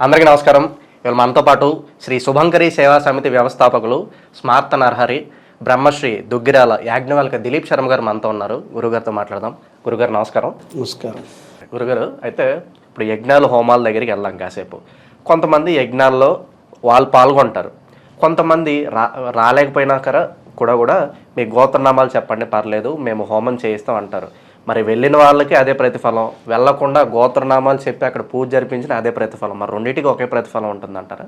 అందరికీ నమస్కారం. ఇవాళ మనతో పాటు శ్రీ శుభంకరి సేవా సమితి వ్యవస్థాపకులు స్మార్త నర్హరి బ్రహ్మశ్రీ దుగ్గిరాల యాజ్ఞవల్క దిలీప్ శర్మ గారు మనతో ఉన్నారు. గురుగారితో మాట్లాడదాం. గురుగారు నమస్కారం. నమస్కారం. గురుగారు అయితే ఇప్పుడు యజ్ఞాలు హోమాల దగ్గరికి వెళ్దాం కాసేపు. కొంతమంది యజ్ఞాల్లో వాళ్ళు పాల్గొంటారు. కొంతమంది రా రాలేకపోయినా కూడా కూడా మీ గోత్రనామాలు చెప్పండి పర్లేదు మేము హోమం చేయిస్తాం అంటారు. మరి వెళ్ళిన వాళ్ళకి అదే ప్రతిఫలం. వెళ్ళకుండా గోత్రనామాలు చెప్పి అక్కడ పూజ జరిపించిన అదే ప్రతిఫలం. మరి రెండింటికి ఒకే ప్రతిఫలం ఉంటుందంటారా?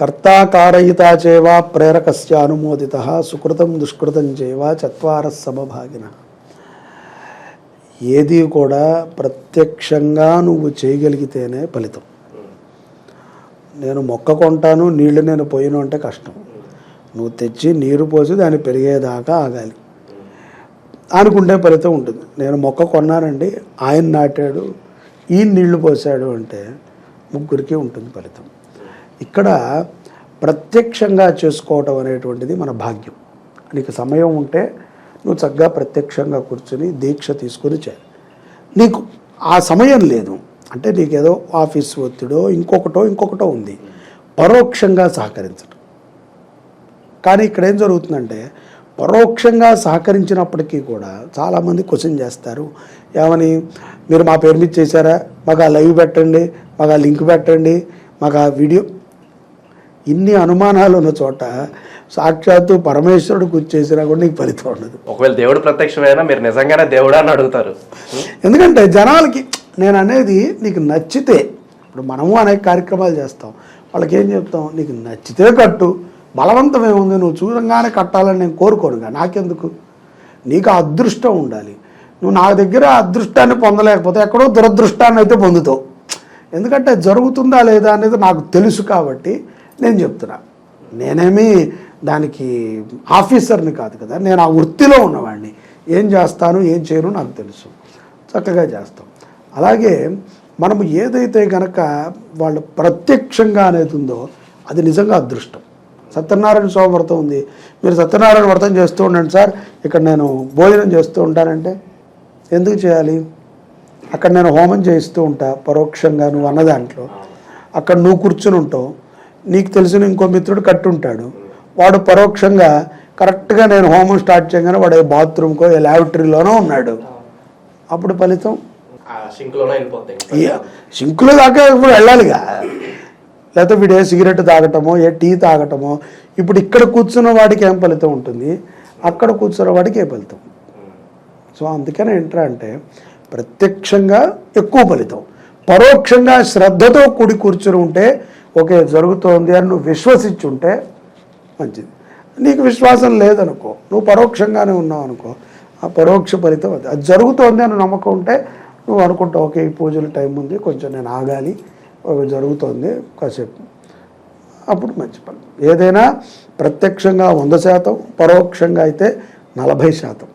కర్తా కారయిత చేవ ప్రేరకస్య అనుమోదిత సుకృతం దుష్కృతం చేవ చత్వార సమభాగిన. ఏది కూడా ప్రత్యక్షంగా నువ్వు చేయగలిగితేనే ఫలితం. నేను మొక్క కొంటాను నీళ్ళు నేను పోయిన అంటే కష్టం. నువ్వు తెచ్చి నీరు పోసి దాన్ని పెరిగేదాకా ఆగాలి. అనుకుంటే ఫలితం ఉంటుంది. నేను మొక్క కొన్నానండి ఆయన నాటాడు ఈ నీళ్ళు పోసాడు అంటే ముగ్గురికి ఉంటుంది ఫలితం ఇక్కడ ప్రత్యక్షంగా చేసుకోవటం అనేటువంటిది మన భాగ్యం. నీకు సమయం ఉంటే నువ్వు చక్కగా ప్రత్యక్షంగా కూర్చొని దీక్ష తీసుకొని చేయాలి నీకు ఆ సమయం లేదు. అంటే నీకేదో ఆఫీస్ ఒత్తిడో ఇంకొకటో ఇంకొకటో ఉంది. పరోక్షంగా సహకరించడం కానీ ఇక్కడ ఏం జరుగుతుందంటే పరోక్షంగా సహకరించినప్పటికీ కూడా చాలామంది క్వశ్చన్ చేస్తారు. ఏమని? మీరు మా పేరు మీద చేశారా? మాకు ఆ లైవ్ పెట్టండి మాకు ఆ లింక్ పెట్టండి మాకు ఆ వీడియో ఇన్ని అనుమానాలు ఉన్న చోట సాక్షాత్తు పరమేశ్వరుడు కూర్చి చేసినా కూడా నీకు ఫలితం ఉండదు. ఒకవేళ దేవుడు ప్రత్యక్షమైనా మీరు నిజంగానే దేవుడా అని అడుగుతారు. ఎందుకంటే జనాలకి నేను అనేది నీకు నచ్చితే ఇప్పుడు మనము అనేక కార్యక్రమాలు చేస్తాం వాళ్ళకి ఏం చెప్తాం? నీకు నచ్చితే కట్టు. బలవంతమే ఉంది నువ్వు చూడంగానే కట్టాలని నేను కోరుకోనుగా నాకెందుకు? నీకు అదృష్టం ఉండాలి. నువ్వు నా దగ్గర అదృష్టాన్ని పొందలేకపోతే ఎక్కడో దురదృష్టాన్ని అయితే పొందుతావు. ఎందుకంటే జరుగుతుందా లేదా అనేది నాకు తెలుసు కాబట్టి నేను చెప్తున్నా. నేనేమి దానికి ఆఫీసర్ని కాదు కదా నేను ఆ వృత్తిలో ఉన్నవాడిని ఏం చేస్తాను ఏం చేయను నాకు తెలుసు. చక్కగా చేస్తాం. అలాగే మనము ఏదైతే కనుక వాళ్ళు ప్రత్యక్షంగా అనేది ఉందో అది నిజంగా అదృష్టం. సత్యనారాయణ స్వామి వ్రతం ఉంది. మీరు సత్యనారాయణ వ్రతం చేస్తూ ఉండండి సార్. ఇక్కడ నేను భోజనం చేస్తూ ఉంటానంటే ఎందుకు చేయాలి? అక్కడ నేను హోమం చేయిస్తూ ఉంటా పరోక్షంగా నువ్వు అన్న దాంట్లో. అక్కడ నువ్వు కూర్చుని ఉంటావు. నీకు తెలిసిన ఇంకో మిత్రుడు కట్టుంటాడు వాడు పరోక్షంగా కరెక్ట్గా నేను హోమం స్టార్ట్ చేయగానే వాడు ఏ బాత్రూమ్కో ఏ ల్యాబొటరీలోనో ఉన్నాడు. అప్పుడు ఫలితం? సింకులో దాకా ఇప్పుడు వెళ్ళాలిగా. లేకపోతే వీడు ఏ సిగరెట్ తాగటమో ఏ టీ తాగటమో ఇప్పుడు ఇక్కడ కూర్చున్న వాడికి ఏం ఫలితం ఉంటుంది? అక్కడ కూర్చున్న వాడికి ఏ ఫలితం? సో అందుకని ఏంట్రా అంటే ప్రత్యక్షంగా ఎక్కువ ఫలితం. పరోక్షంగా శ్రద్ధతో కూడి కూర్చుని ఉంటే ఓకే జరుగుతోంది అని నువ్వు విశ్వసించి ఉంటే మంచిది. నీకు విశ్వాసం లేదనుకో నువ్వు పరోక్షంగానే ఉన్నావు అనుకో ఆ పరోక్ష ఫలితం అది. అది జరుగుతోంది అని నమ్మకం ఉంటే నువ్వు అనుకుంటావు ఓకే ఈ పూజల టైం ఉంది కొంచెం నేను ఆగాలి జరుగుతోంది కాసేపు. అప్పుడు మంచి పని. ఏదైనా ప్రత్యక్షంగా వంద శాతం పరోక్షంగా అయితే నలభై శాతం.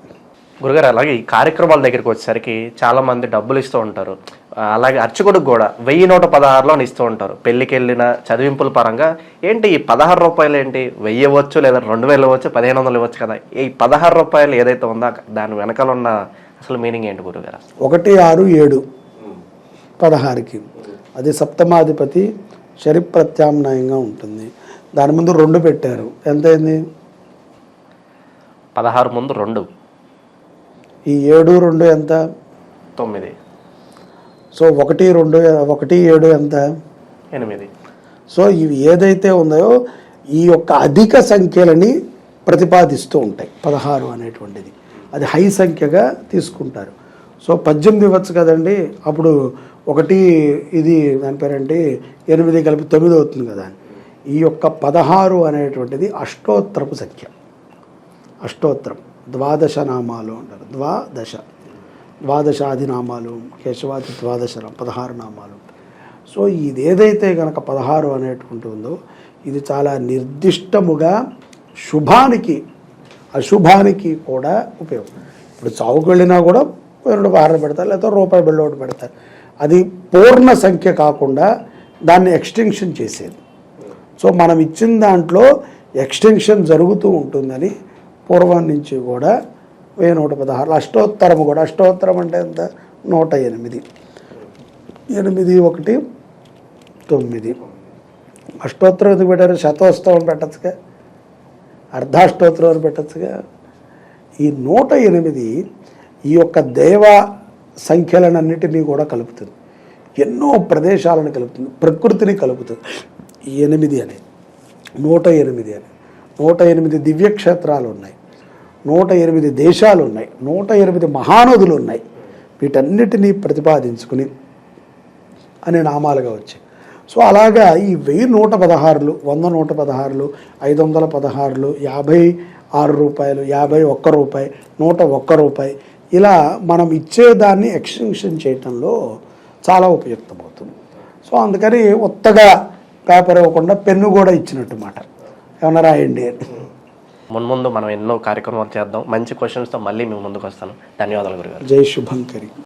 గురుగారు అలాగే ఈ కార్యక్రమాల దగ్గరికి వచ్చేసరికి చాలా మంది డబ్బులు ఇస్తూ ఉంటారు. అలాగే అర్చకుడికి కూడా వెయ్యి నూట పదహారులో ఇస్తూ ఉంటారు. పెళ్ళికి వెళ్ళిన చదివింపుల పరంగా ఏంటి ఈ పదహారు రూపాయలు ఏంటి? వెయ్యి ఇవ్వచ్చు లేదా రెండు వేలు ఇవ్వచ్చు పదిహేను వందలు ఇవ్వచ్చు కదా. ఈ పదహారు రూపాయలు ఏదైతే ఉందో దాని వెనకాల ఉన్న అసలు మీనింగ్ ఏంటి గురుగారు? ఒకటి ఆరు ఏడు. పదహారుకి. అది సప్తమాధిపతి శరి ప్రత్యామ్నాయంగా ఉంటుంది. దాని ముందు రెండు పెట్టారు. ఎంత అయింది పదహారు ముందు రెండు. ఈ ఏడు రెండు ఎంత? తొమ్మిది. సో ఒకటి రెండు ఒకటి ఏడు ఎంత? ఎనిమిది. సో ఇవి ఏదైతే ఉందో ఈ యొక్క అధిక సంఖ్యలని ప్రతిపాదిస్తూ ఉంటాయి. పదహారు అనేటువంటిది. అది హై సంఖ్యగా తీసుకుంటారు. సో పద్దెనిమిది ఇవ్వచ్చు కదండి. అప్పుడు ఒకటి ఇది దాని పేరంటే? ఎనిమిది కలిపి తొమ్మిది అవుతుంది కదా. ఈ యొక్క పదహారు అనేటువంటిది అష్టోత్తరపు సంఖ్య. అష్టోత్తరం. ద్వాదశ నామాలు అంటారు. ద్వాదశ. ద్వాదశాది నామాలు కేశవాది ద్వాదశ పదహారు నామాలు. సో ఇది ఏదైతే కనుక పదహారు అనేటువంటి ఉందో ఇది చాలా నిర్దిష్టముగా శుభానికి అశుభానికి కూడా ఉపయోగం. ఇప్పుడు చావుకు వెళ్ళినా కూడా రెండు పదహారు పెడతారు లేకపోతే రూపాయి బిళ్ళ ఒకటి పెడతారు. అది పూర్ణ సంఖ్య కాకుండా దాన్ని ఎక్స్టెన్షన్ చేసేది. సో మనం ఇచ్చిన దాంట్లో ఎక్స్టెన్షన్ జరుగుతూ ఉంటుందని పూర్వం నుంచి కూడా వెయ్యి నూట పదహారు అష్టోత్తరం కూడా అష్టోత్తరం అంటే ఎంత? నూట ఎనిమిది. ఎనిమిది ఒకటి తొమ్మిది. అష్టోత్తరం ఎందుకు పెట్టారు? శతోత్సవం పెట్టచ్చుగా? అర్ధాష్టోత్తరం అని పెట్టచ్చుగా? ఈ నూట ఎనిమిది ఈ యొక్క దేవ సంఖ్యలనన్నిటినీ కూడా కలుపుతుంది. ఎన్నో ప్రదేశాలను కలుపుతుంది. ప్రకృతిని కలుపుతుంది. ఎనిమిది అని. నూట ఎనిమిది అని. నూట ఎనిమిది దివ్యక్షేత్రాలు ఉన్నాయి. నూట ఎనిమిది దేశాలు ఉన్నాయి. నూట ఎనిమిది మహానదులు ఉన్నాయి. వీటన్నిటినీ ప్రతిపాదించుకుని అనే నామాలుగా వచ్చాయి. సో అలాగా ఈ వెయ్యి నూట పదహారులు వంద నూట పదహారులు ఐదు వందల పదహారులు యాభై ఆరు రూపాయలు యాభై ఒక్క రూపాయి నూట ఒక్క రూపాయి ఇలా మనం ఇచ్చేదాన్ని ఎక్స్టెన్షన్ చేయటంలో చాలా ఉపయుక్తమవుతుంది. సో అందుకని ఉత్తగా పేపర్ ఇవ్వకుండా పెన్ను కూడా ఇచ్చినట్టు మాట. ఏమన్నా రాయండి అని. మున్ముందు మనం ఎన్నో కార్యక్రమాలు చేద్దాం. మంచి క్వశ్చన్స్తో మళ్ళీ మేము ముందుకు వస్తాను ధన్యవాదాలు గురుగారు. జై శుభంకరి.